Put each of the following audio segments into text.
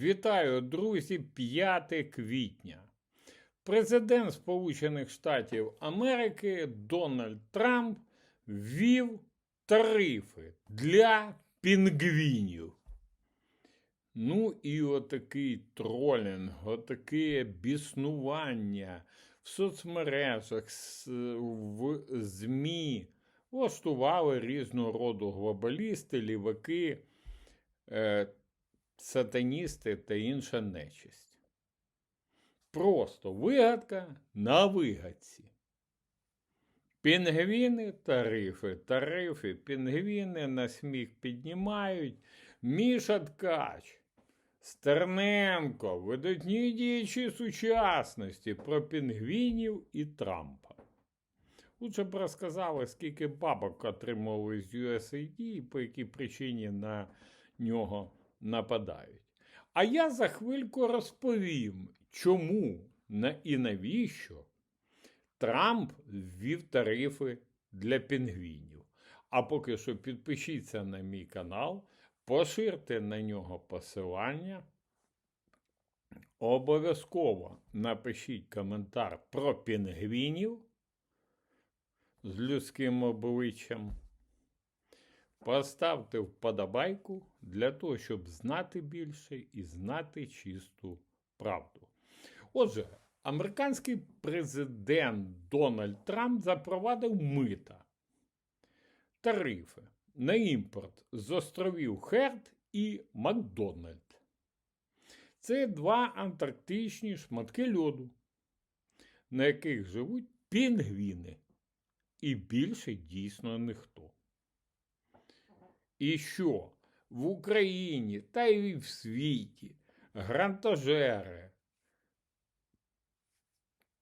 Вітаю, друзі, 5 квітня. Президент Сполучених Штатів Америки Дональд Трамп ввів тарифи для пінгвінів. Ну і отакий тролінг, отаке біснування в соцмережах, в ЗМІ влаштували різного роду глобалісти, ліваки, е, сатаністи та інша нечисть. Просто вигадка на вигадці. Пінгвіни, тарифи, тарифи, пінгвіни на сміх піднімають. Міша Ткач, Стерненко, видатні діячі сучасності про пінгвінів і Трампа. Лучше б розказали, скільки бабок отримали з USAID і по якій причині на нього нападають. А я за хвильку розповім, чому і навіщо Трамп ввів тарифи для пінгвінів. А поки що підпишіться на мій канал, поширте на нього посилання. Обов'язково напишіть коментар про пінгвінів з людським обличчям. Поставте вподобайку для того, щоб знати більше і знати чисту правду. Отже, американський президент Дональд Трамп запровадив мита, тарифи на імпорт з островів Херд і Макдональд. Це два антарктичні шматки льоду, на яких живуть пінгвіни. І більше дійсно ніхто. І що в Україні та й в світі грантожери,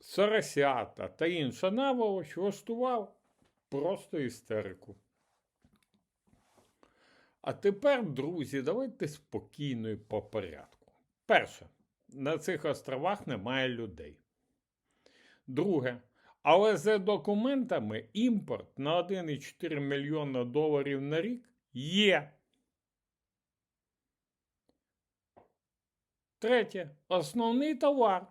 соросята та інша наволоч влаштував просто істерику. А тепер, друзі, давайте спокійно і по порядку. Перше, на цих островах немає людей. Друге, але за документами імпорт на 1,4 мільйона доларів на рік є. Третє. Основний товар,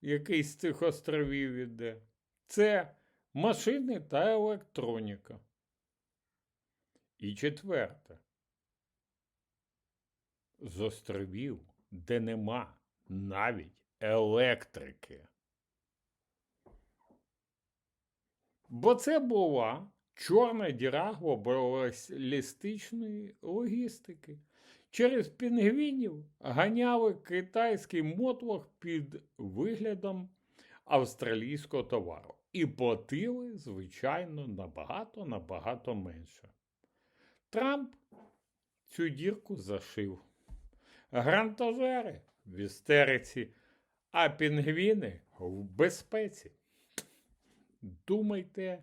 який з цих островів іде, це машини та електроніка. І четверте. З островів, де нема навіть електрики. Бо це була чорна діра глобалістичної логістики. Через пінгвінів ганяли китайський мотлох під виглядом австралійського товару. І платили, звичайно, набагато набагато менше. Трамп цю дірку зашив. Грантожери в істериці, а пінгвіни в безпеці. Думайте,